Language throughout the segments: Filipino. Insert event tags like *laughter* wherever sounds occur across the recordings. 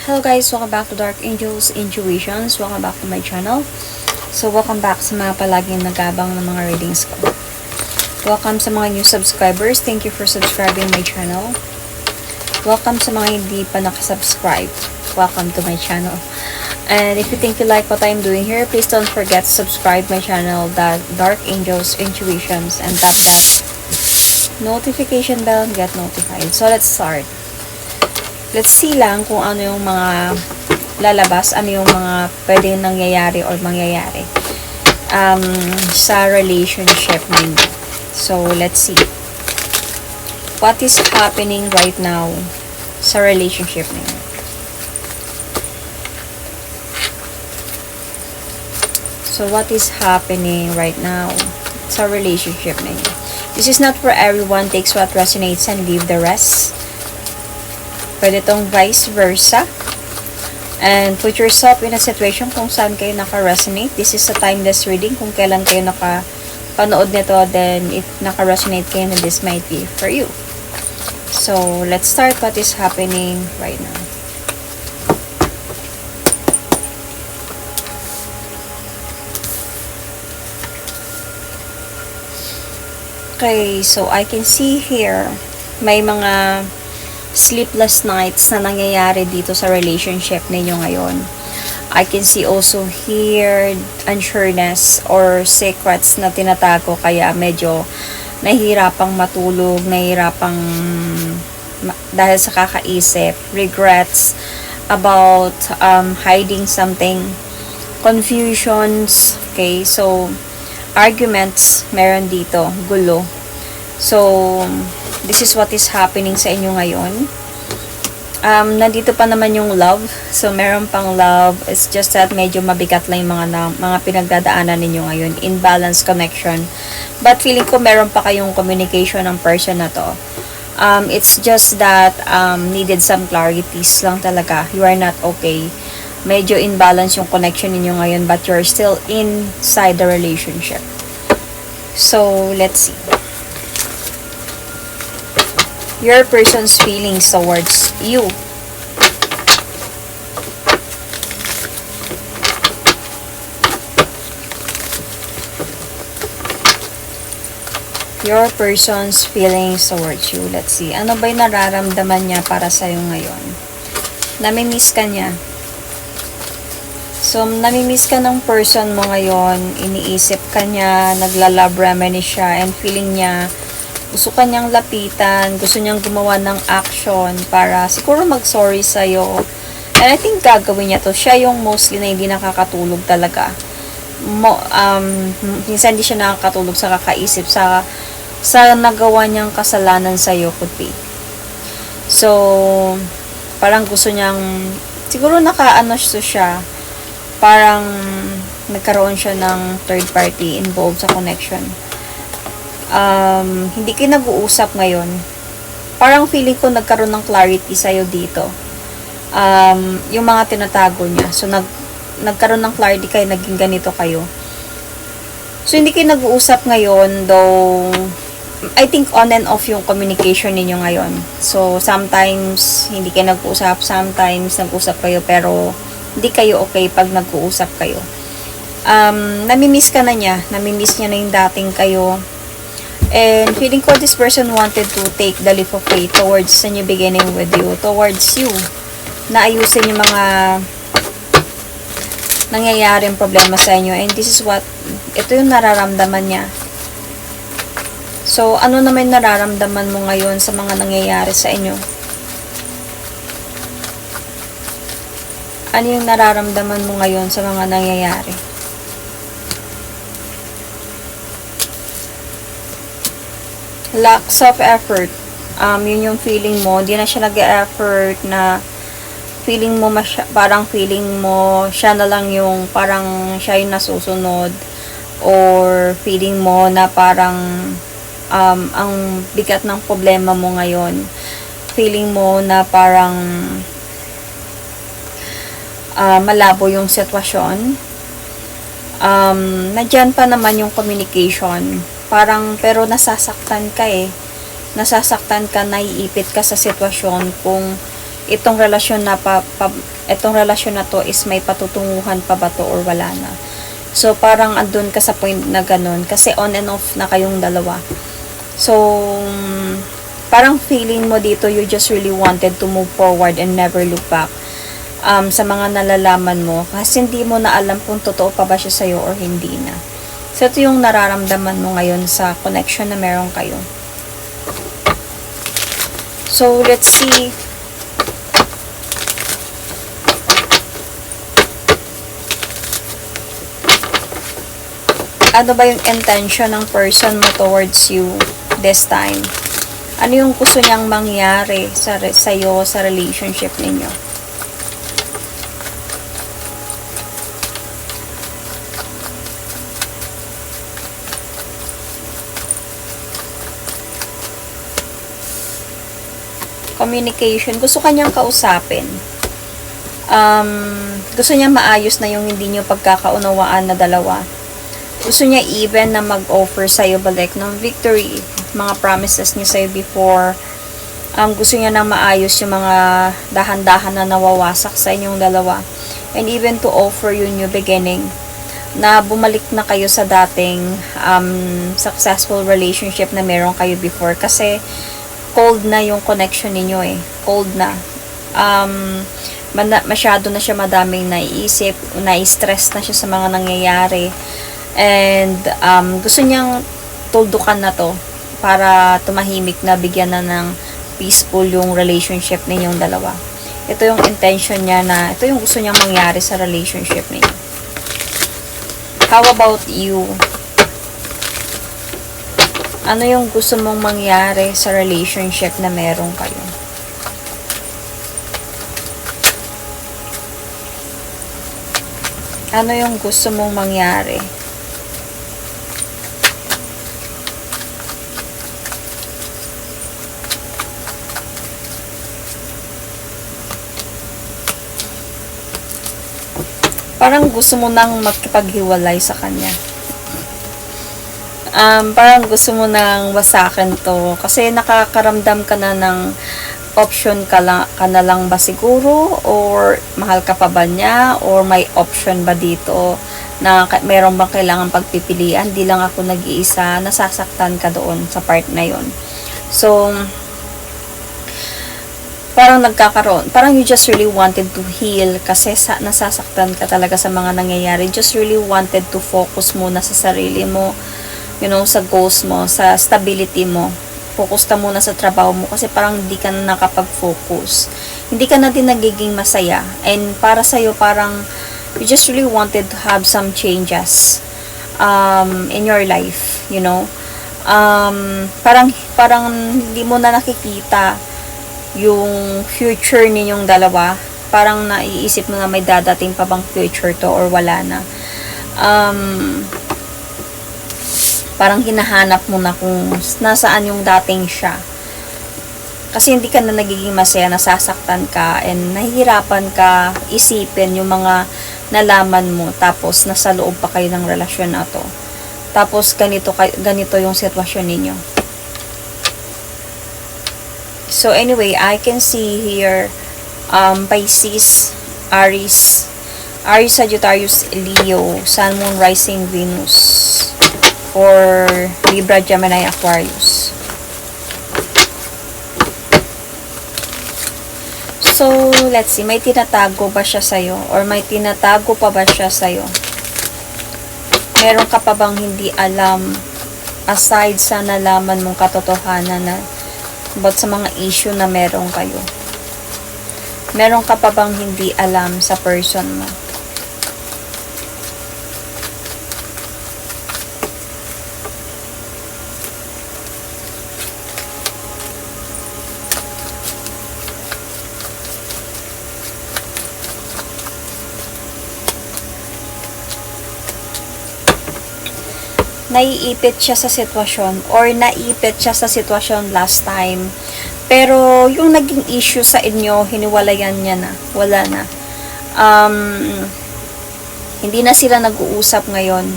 Hello guys, welcome back to Dark Angels Intuitions. Welcome back to my channel. So, welcome back sa mga palaging nagabang ng mga readings ko. Welcome sa mga new subscribers. Thank you for subscribing my channel. Welcome sa mga hindi pa nakasubscribe. Welcome to my channel. And if you think you like what I'm doing here, please don't forget to subscribe my channel, Dark Angels Intuitions, and tap that notification bell and get notified. So, let's start let's see lang kung ano yung mga lalabas, ano yung mga pwedeng nangyayari or mangyayari um, sa relationship ninyo. So, let's see. What is happening right now sa relationship ninyo? So, what is happening right now sa relationship ninyo? This is not for everyone. Takes what resonates and leave the rest. Pwede tong vice versa. And put yourself in a situation kung saan kayo naka-resonate. This is a timeless reading. Kung kailan kayo naka-panood nito, then if naka-resonate kayo, then this might be for you. So, let's start what is happening right now. Okay, so I can see here, may mga sleepless nights na nangyayari dito sa relationship ninyo ngayon. I can see also here unsureness or secrets na tinatago kaya medyo nahihirapang matulog, nahihirapang dahil sa kakaisip, regrets about um, hiding something, confusions, okay, so arguments meron dito, gulo. So, this is what is happening sa inyo ngayon. Um, nandito pa naman yung love. So, meron pang love. It's just that medyo mabigat lang yung mga, na, mga pinagdadaanan ninyo ngayon. Imbalance connection. But feeling ko meron pa kayong communication ng person na to. Um, it's just that um, needed some clarities lang talaga. You are not okay. Medyo imbalance yung connection ninyo ngayon but you're still inside the relationship. So, let's see your person's feelings towards you. Your person's feelings towards you. Let's see. Ano ba yung nararamdaman niya para sa'yo ngayon? Namimiss ka niya. So, namimiss ka ng person mo ngayon. Iniisip ka niya. Naglalab reminisce siya. And feeling niya, gusto kanyang lapitan, gusto niyang gumawa ng action para siguro mag-sorry sa'yo. And I think gagawin niya to. Siya yung mostly na hindi nakakatulog talaga. Mo, um, minsan hindi siya nakakatulog sa kakaisip sa sa nagawa niyang kasalanan sa'yo could be. So, parang gusto niyang, siguro nakaano siya, parang nagkaroon siya ng third party involved sa connection um, hindi kayo nag-uusap ngayon, parang feeling ko nagkaroon ng clarity sa'yo dito. Um, yung mga tinatago niya. So, nag, nagkaroon ng clarity kayo, naging ganito kayo. So, hindi kayo nag-uusap ngayon, though, I think on and off yung communication ninyo ngayon. So, sometimes, hindi kayo nag-uusap, sometimes nag-usap kayo, pero hindi kayo okay pag nag-uusap kayo. Um, namimiss ka na niya, namimiss niya na yung dating kayo, And feeling ko this person wanted to take the leap of faith towards a new beginning with you, towards you. Naayusin yung mga nangyayaring problema sa inyo. And this is what, ito yung nararamdaman niya. So, ano naman nararamdaman mo ngayon sa mga nangyayari sa inyo? Ano yung nararamdaman mo ngayon sa mga nangyayari? Lacks of effort. Um, yun yung feeling mo. Hindi na siya nag-effort na feeling mo masya, parang feeling mo siya na lang yung parang siya yung nasusunod or feeling mo na parang um, ang bigat ng problema mo ngayon feeling mo na parang uh, malabo yung sitwasyon um, nandyan pa naman yung communication parang pero nasasaktan ka eh nasasaktan ka naiipit ka sa sitwasyon kung itong relasyon na pa, pa itong relasyon na to is may patutunguhan pa ba to or wala na. So, parang andun ka sa point na ganun. Kasi on and off na kayong dalawa. So, parang feeling mo dito, you just really wanted to move forward and never look back um, sa mga nalalaman mo. Kasi hindi mo na alam kung totoo pa ba siya sa'yo or hindi na. So, ito yung nararamdaman mo ngayon sa connection na meron kayo. So, let's see ano ba yung intention ng person mo towards you this time? Ano yung gusto niyang mangyari sa sa'yo, sa relationship ninyo? Communication. Gusto kanyang kausapin. Um, gusto niya maayos na yung hindi niyo pagkakaunawaan na dalawa gusto niya even na mag-offer sa'yo balik ng victory, mga promises niya sa'yo before. Um, gusto niya nang maayos yung mga dahan-dahan na nawawasak sa inyong dalawa. And even to offer you new beginning na bumalik na kayo sa dating um, successful relationship na meron kayo before. Kasi cold na yung connection ninyo eh. Cold na. Um, masyado na siya madaming naiisip, nai-stress na siya sa mga nangyayari And um, gusto niyang tuldukan na to para tumahimik na bigyan na ng peaceful yung relationship ninyong dalawa. Ito yung intention niya na, ito yung gusto niyang mangyari sa relationship ninyo. How about you? Ano yung gusto mong mangyari sa relationship na meron kayo? Ano yung gusto mong mangyari? parang gusto mo nang magkipaghiwalay sa kanya. Um, parang gusto mo nang wasakin to. Kasi nakakaramdam ka na ng option ka, lang, ka na lang ba siguro? Or mahal ka pa ba niya? Or may option ba dito na meron bang kailangan pagpipilian? Di lang ako nag-iisa. Nasasaktan ka doon sa part na yon so parang nagkakaroon, parang you just really wanted to heal kasi sa, nasasaktan ka talaga sa mga nangyayari. Just really wanted to focus muna sa sarili mo, you know, sa goals mo, sa stability mo. Focus ka muna sa trabaho mo kasi parang hindi ka na nakapag-focus. Hindi ka na din nagiging masaya. And para sa'yo, parang you just really wanted to have some changes um, in your life, you know. Um, parang, parang hindi mo na nakikita yung future ninyong dalawa, parang naiisip mo na may dadating pa bang future to or wala na. Um, parang hinahanap mo na kung nasaan yung dating siya. Kasi hindi ka na nagiging masaya, nasasaktan ka, and nahihirapan ka isipin yung mga nalaman mo, tapos nasa loob pa kayo ng relasyon na to. Tapos ganito, ganito yung sitwasyon ninyo. So anyway, I can see here um, Pisces, Aries, Aries, Sagittarius, Leo, Sun, Moon, Rising, Venus, or Libra, Gemini, Aquarius. So, let's see, may tinatago ba siya sa'yo? Or may tinatago pa ba siya sa'yo? Meron ka pa bang hindi alam aside sa nalaman mong katotohanan na about sa mga issue na meron kayo. Meron ka pa bang hindi alam sa person mo? Naiipit siya sa sitwasyon or naipit siya sa sitwasyon last time. Pero yung naging issue sa inyo, hiniwalayan niya na. Wala na. Um, hindi na sila nag-uusap ngayon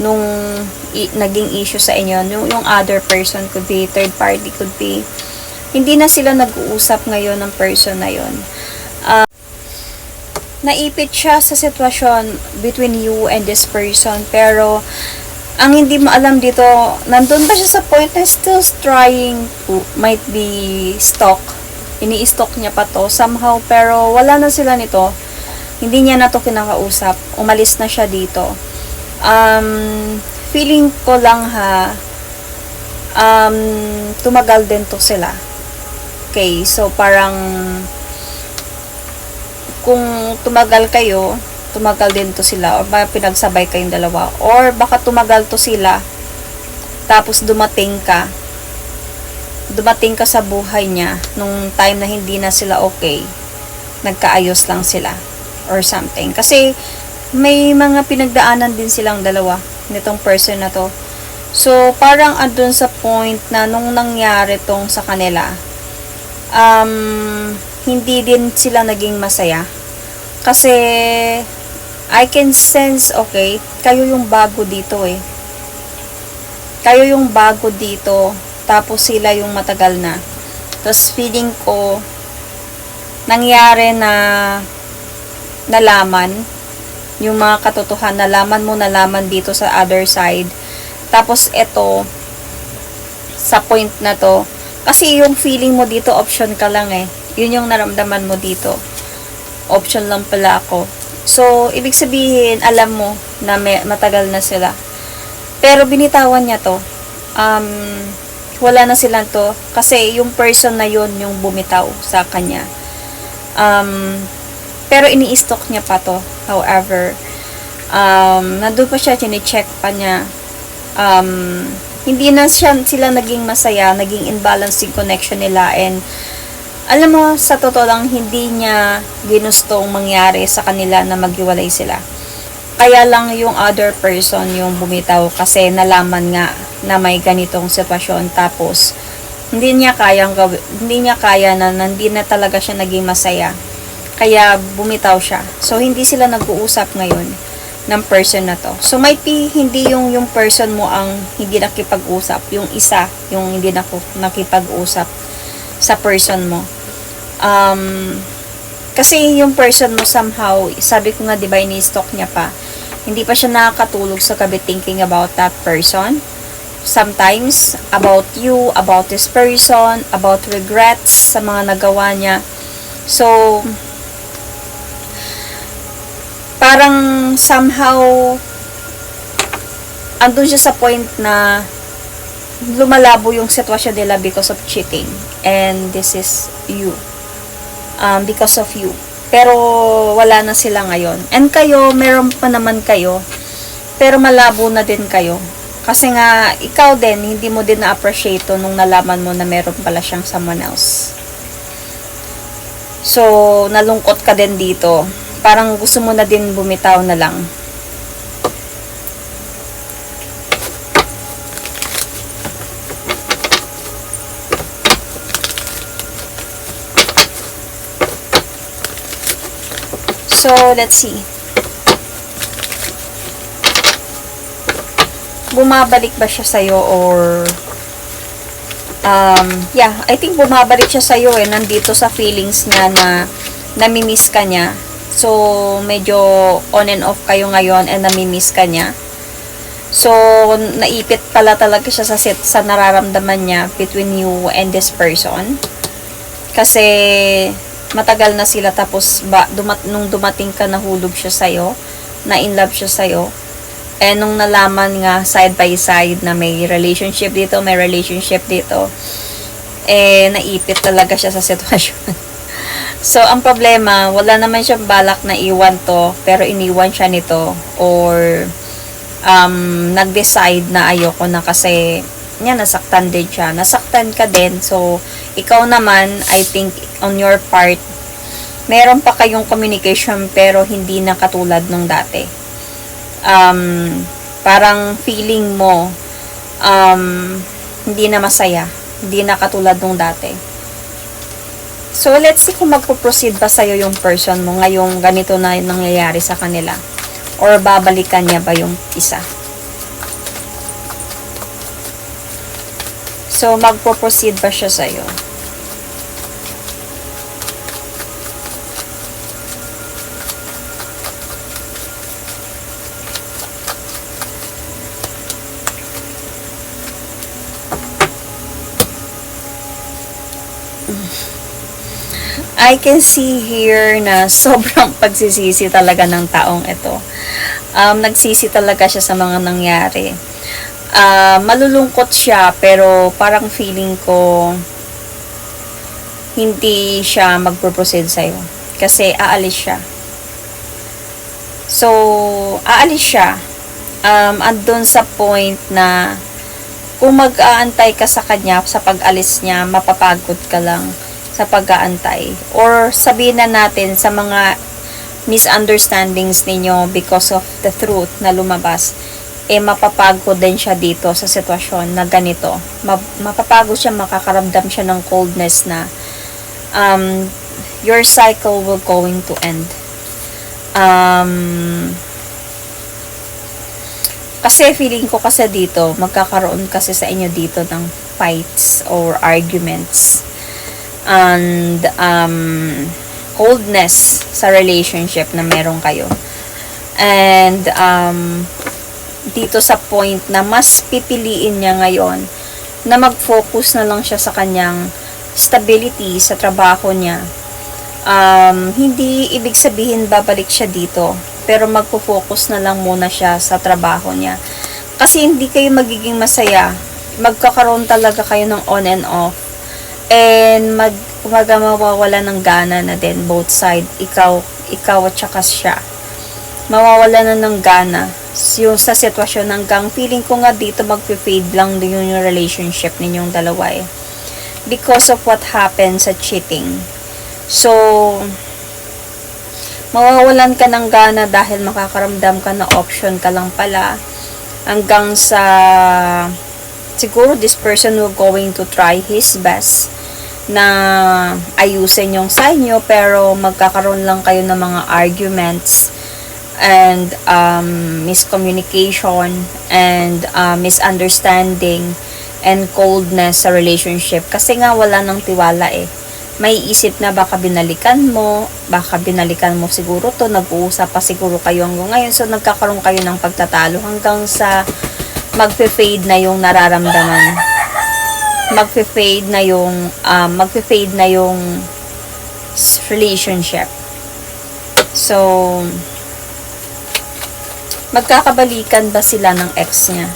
nung i- naging issue sa inyo. Yung, yung other person could be, third party could be, hindi na sila nag-uusap ngayon ng person na yon. Ah, naipit siya sa sitwasyon between you and this person pero ang hindi mo alam dito, nandun ba siya sa point na still trying might be stalk. Ini-stalk niya pa to somehow pero wala na sila nito. Hindi niya na to kinakausap. Umalis na siya dito. Um, feeling ko lang ha, um, tumagal din to sila. Okay, so parang kung tumagal kayo, tumagal din to sila or baka pinagsabay kayong dalawa or baka tumagal to sila tapos dumating ka dumating ka sa buhay niya nung time na hindi na sila okay nagkaayos lang sila or something. Kasi may mga pinagdaanan din silang dalawa nitong person na to. So parang andun sa point na nung nangyari tong sa kanila um, hindi din sila naging masaya. Kasi I can sense, okay, kayo yung bago dito eh. Kayo yung bago dito, tapos sila yung matagal na. Tapos feeling ko, nangyari na nalaman, yung mga katotohan, nalaman mo, nalaman dito sa other side. Tapos ito, sa point na to, kasi yung feeling mo dito, option ka lang eh. Yun yung naramdaman mo dito. Option lang pala ako. So, ibig sabihin, alam mo na may, matagal na sila. Pero binitawan niya to. Um, wala na sila to. Kasi yung person na yun yung bumitaw sa kanya. Um, pero ini-stalk niya pa to. However, um, nandun pa siya, chine-check pa niya. Um, hindi na siya, sila naging masaya, naging imbalance connection nila and alam mo, sa totoo lang, hindi niya ginustong mangyari sa kanila na maghiwalay sila. Kaya lang yung other person yung bumitaw kasi nalaman nga na may ganitong sitwasyon tapos hindi niya kayang hindi niya kaya na hindi na talaga siya naging masaya. Kaya bumitaw siya. So hindi sila nag-uusap ngayon ng person na to. So might be hindi yung yung person mo ang hindi nakipag-usap, yung isa yung hindi nakipag-usap sa person mo um, kasi yung person mo somehow, sabi ko nga, di ba, ini-stalk niya pa. Hindi pa siya nakakatulog sa gabi thinking about that person. Sometimes, about you, about this person, about regrets sa mga nagawa niya. So, parang somehow, andun siya sa point na lumalabo yung sitwasyon nila because of cheating. And this is you um, because of you. Pero wala na sila ngayon. And kayo, meron pa naman kayo. Pero malabo na din kayo. Kasi nga, ikaw din, hindi mo din na-appreciate to nung nalaman mo na meron pala siyang someone else. So, nalungkot ka din dito. Parang gusto mo na din bumitaw na lang. So, let's see. Bumabalik ba siya sa'yo or um, yeah, I think bumabalik siya sa'yo eh, nandito sa feelings niya na namimiss ka niya. So, medyo on and off kayo ngayon and namimiss ka niya. So, naipit pala talaga siya sa, set, sa nararamdaman niya between you and this person. Kasi, matagal na sila tapos ba, dumat, nung dumating ka nahulog siya sa'yo, na in love siya sa'yo, eh nung nalaman nga side by side na may relationship dito, may relationship dito, eh naipit talaga siya sa sitwasyon. *laughs* so, ang problema, wala naman siyang balak na iwan to, pero iniwan siya nito, or um, nag-decide na ayoko na kasi niya, nasaktan din siya. Nasaktan ka din. So, ikaw naman, I think, on your part, meron pa kayong communication pero hindi na katulad nung dati. Um, parang feeling mo, um, hindi na masaya. Hindi na katulad nung dati. So, let's see kung magpo-proceed ba sa'yo yung person mo ngayong ganito na nangyayari sa kanila. Or babalikan niya ba yung isa. So, magpo-proceed pa siya sa'yo. I can see here na *laughs* sobrang pagsisisi talaga ng taong ito. Um, nagsisi talaga siya sa mga nangyari Ah, malulungkot siya, pero parang feeling ko hindi siya magpo-proceed sa'yo. Kasi aalis siya. So, aalis siya. Um, andun sa point na kung mag-aantay ka sa kanya sa pag-alis niya, mapapagod ka lang sa pag-aantay. Or sabihin na natin sa mga misunderstandings ninyo because of the truth na lumabas, eh mapapagod din siya dito sa sitwasyon na ganito. Ma- mapapagod siya, makakaramdam siya ng coldness na um, your cycle will going to end. Um, kasi feeling ko kasi dito, magkakaroon kasi sa inyo dito ng fights or arguments and um, coldness sa relationship na meron kayo. And um, dito sa point na mas pipiliin niya ngayon na mag-focus na lang siya sa kanyang stability sa trabaho niya. Um, hindi ibig sabihin babalik siya dito, pero magpo-focus na lang muna siya sa trabaho niya. Kasi hindi kayo magiging masaya. Magkakaroon talaga kayo ng on and off. And mag kumaga mawawala ng gana na din both side ikaw ikaw at saka siya mawawala na ng gana yung sa sitwasyon hanggang feeling ko nga dito magpe-fade lang din yung relationship ninyong dalawa eh. Because of what happened sa cheating. So mawawalan ka ng gana dahil makakaramdam ka na option ka lang pala. Hanggang sa siguro this person will going to try his best na ayusin yung side nyo pero magkakaroon lang kayo ng mga arguments and um, miscommunication and uh, misunderstanding and coldness sa relationship. Kasi nga wala nang tiwala eh. May isip na baka binalikan mo, baka binalikan mo siguro to, nag-uusap pa siguro kayo hanggang ngayon, so nagkakaroon kayo ng pagtatalo hanggang sa magpe-fade na yung nararamdaman. Magfe-fade na yung um, magfe-fade na yung relationship. So magkakabalikan ba sila ng ex niya?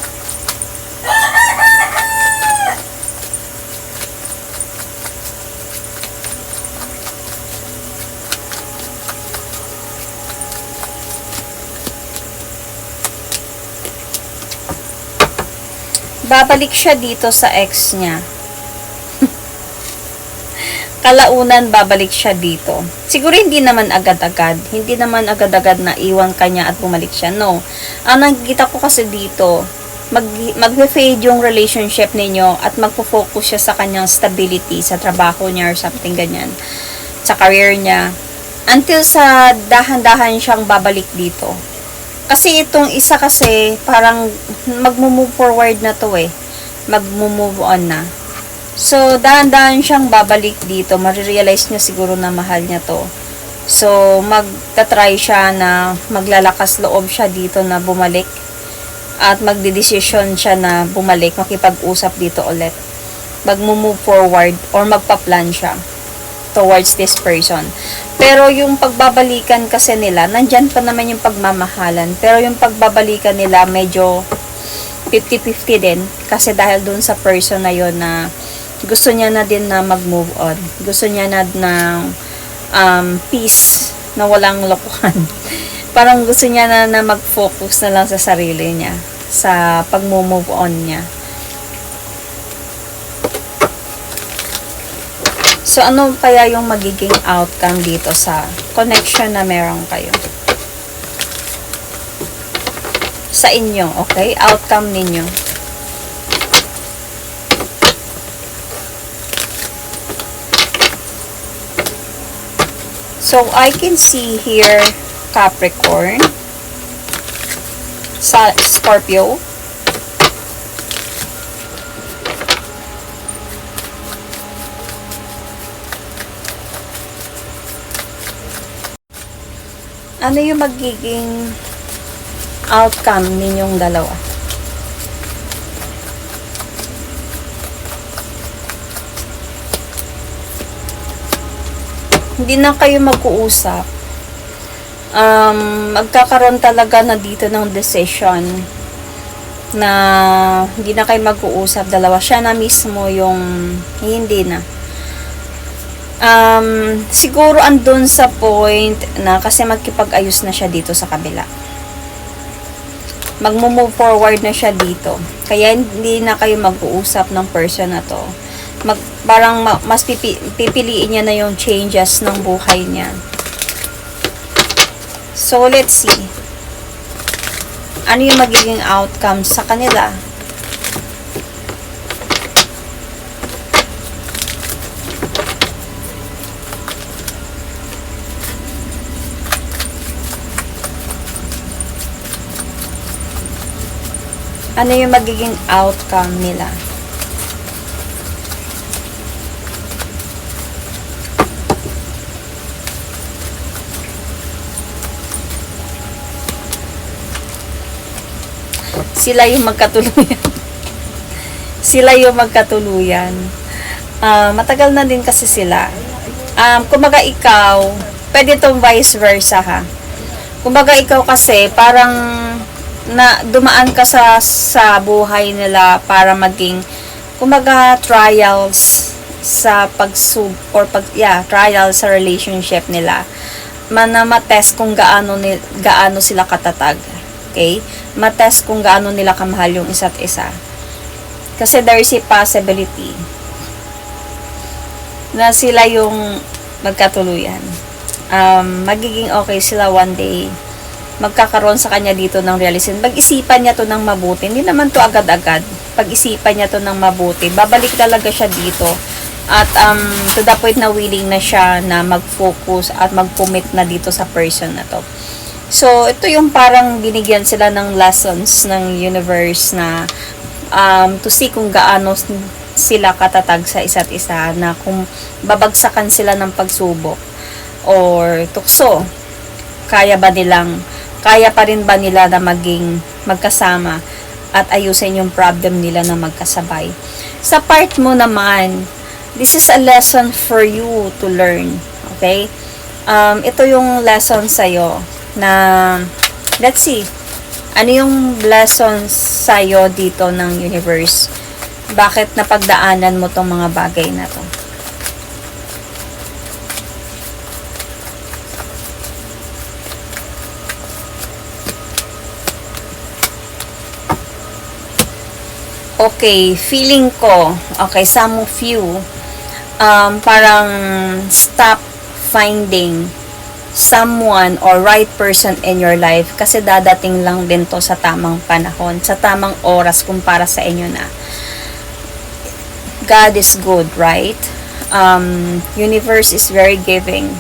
babalik siya dito sa ex niya. Kalaunan, babalik siya dito. Siguro hindi naman agad-agad. Hindi naman agad-agad na iwan kanya at bumalik siya. No. Ang nakikita ko kasi dito, mag, magfe-fade yung relationship ninyo at magpo-focus siya sa kanyang stability sa trabaho niya or something ganyan. Sa career niya. Until sa dahan-dahan siyang babalik dito kasi itong isa kasi, parang magmo-move forward na to eh. Magmo-move on na. So, dahan-dahan siyang babalik dito. Marirealize niya siguro na mahal niya to. So, magta-try siya na maglalakas loob siya dito na bumalik. At magdidesisyon siya na bumalik, makipag-usap dito ulit. Magmo-move forward or magpa-plan siya towards this person. Pero yung pagbabalikan kasi nila, nandyan pa naman yung pagmamahalan. Pero yung pagbabalikan nila, medyo 50-50 din. Kasi dahil dun sa person na yon na gusto niya na din na mag-move on. Gusto niya na ng um, peace na walang lokohan. *laughs* Parang gusto niya na, na mag-focus na lang sa sarili niya. Sa pag-move on niya. So, ano kaya yung magiging outcome dito sa connection na meron kayo? Sa inyo, okay? Outcome ninyo. So, I can see here Capricorn, Scorpio, ano yung magiging outcome ninyong dalawa? Hindi na kayo mag-uusap. Um, magkakaroon talaga na dito ng decision na hindi na kayo mag-uusap. Dalawa siya na mismo yung hindi na. Um, siguro andun sa point na kasi magkipag-ayos na siya dito sa kabila. Magmo-move forward na siya dito. Kaya hindi na kayo mag-uusap ng person na to. Mag, parang ma- mas pipi, pipiliin niya na yung changes ng buhay niya. So, let's see. Ano yung magiging outcome sa kanila? Ano yung magiging outcome nila? Sila yung magkatuluyan. sila yung magkatuluyan. Ah, matagal na din kasi sila. Um, kumbaga ikaw, pwede itong vice versa ha. Kumbaga ikaw kasi parang na dumaan ka sa sa buhay nila para maging kumbaga trials sa pagsub or pag yeah, trial sa relationship nila. Mana matest kung gaano ni, gaano sila katatag. Okay? Matest kung gaano nila kamahal yung isa't isa. Kasi there is a possibility na sila yung magkatuluyan. Um, magiging okay sila one day magkakaroon sa kanya dito ng realization. Pag-isipan niya to ng mabuti. Hindi naman to agad-agad. Pag-isipan niya to ng mabuti. Babalik talaga siya dito. At um, to the point na willing na siya na mag-focus at mag-commit na dito sa person na to. So, ito yung parang binigyan sila ng lessons ng universe na um, to see kung gaano sila katatag sa isa't isa na kung babagsakan sila ng pagsubok or tukso kaya ba nilang kaya pa rin ba nila na maging magkasama at ayusin yung problem nila na magkasabay. Sa part mo naman, this is a lesson for you to learn. Okay? Um, ito yung lesson sa'yo na, let's see, ano yung lesson sa'yo dito ng universe? Bakit napagdaanan mo tong mga bagay na to? okay, feeling ko, okay, some of you, um, parang stop finding someone or right person in your life kasi dadating lang din to sa tamang panahon, sa tamang oras kung para sa inyo na. God is good, right? Um, universe is very giving.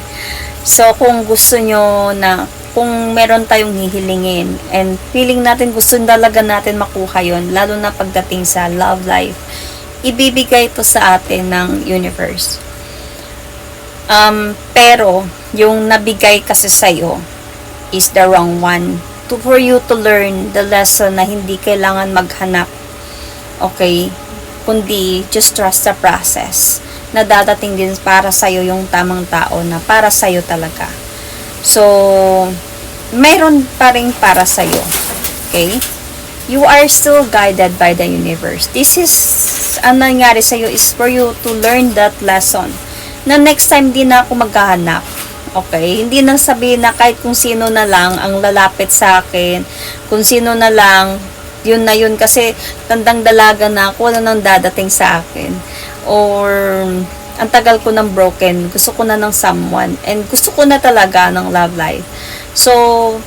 So, kung gusto nyo na kung meron tayong hihilingin and feeling natin gusto talaga natin makuha yon lalo na pagdating sa love life ibibigay to sa atin ng universe um, pero yung nabigay kasi sa'yo is the wrong one to for you to learn the lesson na hindi kailangan maghanap okay kundi just trust the process na dadating din para sa'yo yung tamang tao na para sa'yo talaga So, meron pa rin para sa'yo. Okay? You are still guided by the universe. This is, ang nangyari sa'yo is for you to learn that lesson. Na next time di na ako maghahanap. Okay? Hindi nang sabihin na kahit kung sino na lang ang lalapit sa akin, kung sino na lang, yun na yun kasi tandang dalaga na ako, wala nang dadating sa akin. Or, ang tagal ko ng broken, gusto ko na ng someone, and gusto ko na talaga ng love life. So,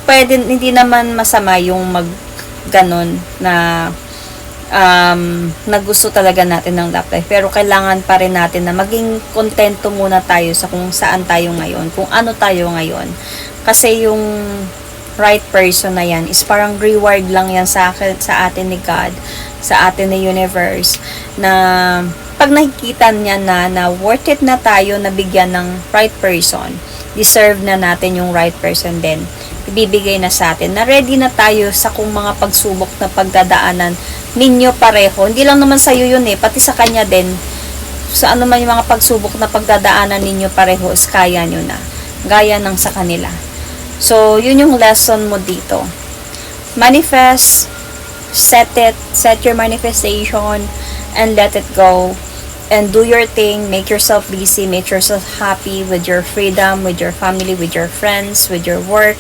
pwede, hindi naman masama yung mag ganon na um, na gusto talaga natin ng love life. Pero kailangan pa rin natin na maging kontento muna tayo sa kung saan tayo ngayon, kung ano tayo ngayon. Kasi yung right person na yan is parang reward lang yan sa akin, sa atin ni God, sa atin ni universe, na pag nakikita niya na, na worth it na tayo na bigyan ng right person, deserve na natin yung right person din. Ibibigay na sa atin. Na ready na tayo sa kung mga pagsubok na pagdadaanan ninyo pareho. Hindi lang naman sa'yo yun eh, pati sa kanya din. sa ano man yung mga pagsubok na pagdadaanan ninyo pareho is kaya nyo na. Gaya ng sa kanila. So, yun yung lesson mo dito. Manifest, set it, set your manifestation, and let it go. And do your thing, make yourself busy, make yourself happy with your freedom, with your family, with your friends, with your work,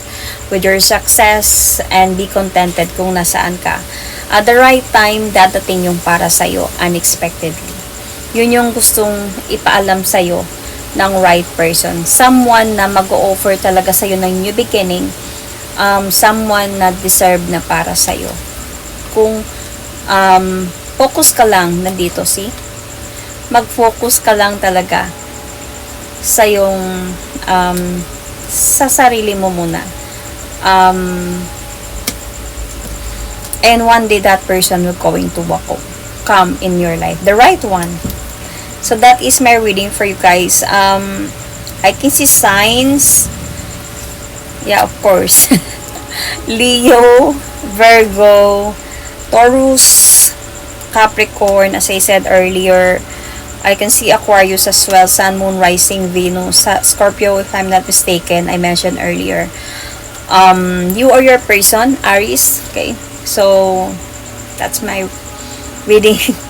with your success, and be contented kung nasaan ka. At the right time, dadating yung para sa'yo, unexpectedly. Yun yung gustong ipaalam sa'yo ng right person. Someone na mag-o-offer talaga sa'yo ng new beginning. Um, someone na deserve na para sa'yo. Kung um, focus ka lang nandito, see? Mag-focus ka lang talaga sa yung um, sa sarili mo muna. Um, and one day that person will going to walk come in your life. The right one. So that is my reading for you guys. Um, I can see signs. Yeah, of course. *laughs* Leo, Virgo, Taurus, Capricorn, as I said earlier. I can see Aquarius as well, Sun, Moon, Rising, Venus, Scorpio, if I'm not mistaken, I mentioned earlier. Um, you or your person, Aries, okay? So, that's my reading *laughs*